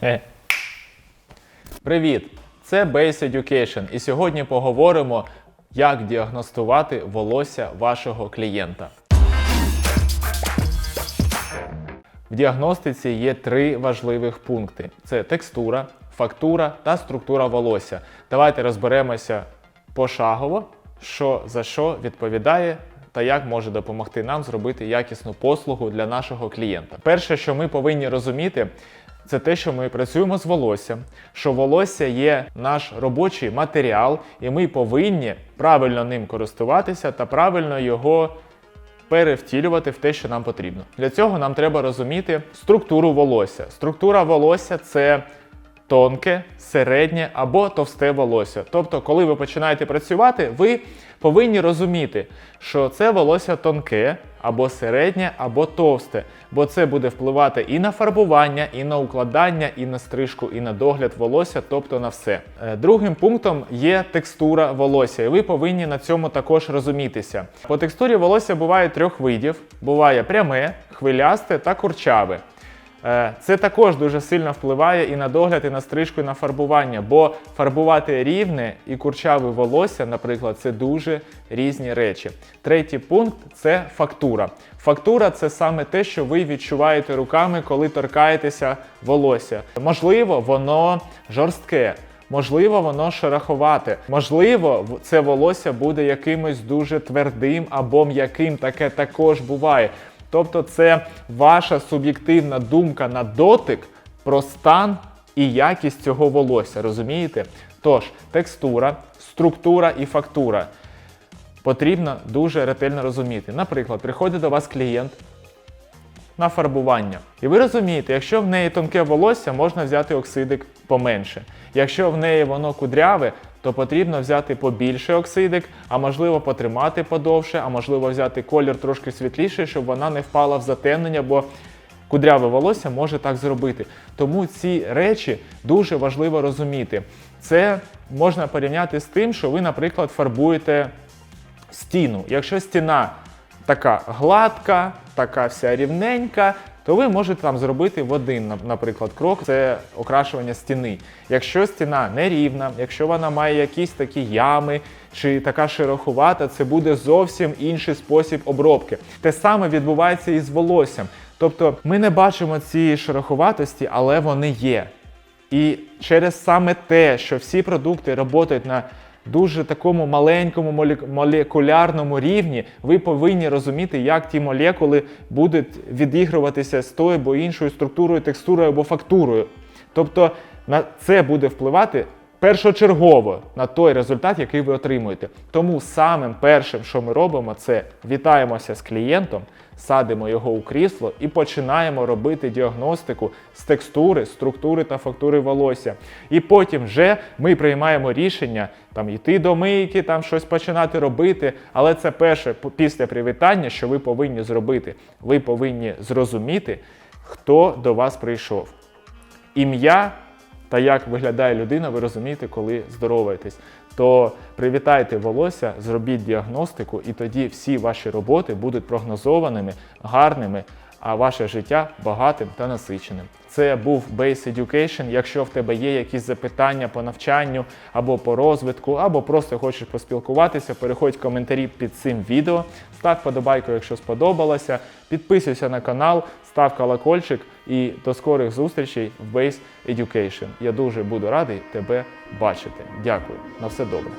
Хе. Привіт! Це Base Education, і сьогодні поговоримо, як діагностувати волосся вашого клієнта. В діагностиці є три важливих пункти: це текстура, фактура та структура волосся. Давайте розберемося пошагово, що за що відповідає та як може допомогти нам зробити якісну послугу для нашого клієнта. Перше, що ми повинні розуміти, це те, що ми працюємо з волоссям, що волосся є наш робочий матеріал, і ми повинні правильно ним користуватися та правильно його перевтілювати в те, що нам потрібно. Для цього нам треба розуміти структуру волосся. Структура волосся це тонке, середнє або товсте волосся. Тобто, коли ви починаєте працювати, ви повинні розуміти, що це волосся тонке, або середнє, або товсте, бо це буде впливати і на фарбування, і на укладання, і на стрижку, і на догляд волосся, тобто на все. Е, Другим пунктом є текстура волосся, і ви повинні на цьому також розумітися. По текстурі волосся буває трьох видів: буває пряме, хвилясте та курчаве. Е, Це також дуже сильно впливає і на догляд, і на стрижку, і на фарбування, бо фарбувати рівне і курчаве волосся, наприклад, це дуже різні речі. Третій пункт це фактура. Фактура це саме те, що ви відчуваєте руками, коли торкаєтеся волосся. Можливо, воно жорстке. Можливо, воно шероховате. Можливо, це волосся буде якимось дуже твердим або м'яким. Таке також буває. Тобто, це ваша суб'єктивна думка на дотик про стан і якість цього волосся. Розумієте? Тож, текстура, структура і фактура потрібно дуже ретельно розуміти. Наприклад, приходить до вас клієнт на фарбування. І ви розумієте, якщо в неї тонке волосся, можна взяти оксидик поменше. Якщо в неї воно кудряве, то потрібно взяти побільше оксидик, а можливо потримати подовше, а можливо взяти колір трошки світліший, щоб вона не впала в затемнення, бо кудряве волосся може так зробити. Тому ці речі дуже важливо розуміти. Це можна порівняти з тим, що ви, наприклад, фарбуєте стіну. Якщо стіна така гладка, така вся рівненька, то ви можете там зробити в один, наприклад, крок це окрашування стіни. Якщо стіна нерівна, якщо вона має якісь такі ями чи така шероховата, це буде зовсім інший спосіб обробки. Те саме відбувається і з волоссям. Тобто ми не бачимо цієї шероховатості, але вони є. І через саме те, що всі продукти працюють на дуже такому маленькому молек- молекулярному рівні, ви повинні розуміти, як ті молекули будуть відігруватися з тою або іншою структурою, текстурою або фактурою. Тобто на це буде впливати першочергово на той результат, який ви отримуєте. Тому самим першим, що ми робимо, це вітаємося з клієнтом, садимо його у крісло і починаємо робити діагностику з текстури, структури та фактури волосся. І потім вже ми приймаємо рішення там йти до мийки, там щось починати робити. Але це перше після привітання, що ви повинні зробити. Ви повинні зрозуміти, хто до вас прийшов. Ім'я та як виглядає людина, ви розумієте, коли здороваєтесь. То привітайте волосся, зробіть діагностику, і тоді всі ваші роботи будуть прогнозованими, гарними, а ваше життя багатим та насиченим. Це був Base Education. Якщо в тебе є якісь запитання по навчанню або по розвитку, або просто хочеш поспілкуватися, переходь в коментарі під цим відео, став подобайку, якщо сподобалося, підписуйся на канал, став колокольчик і до скорих зустрічей в Base Education. Я дуже буду радий тебе бачити. Дякую. На все добре.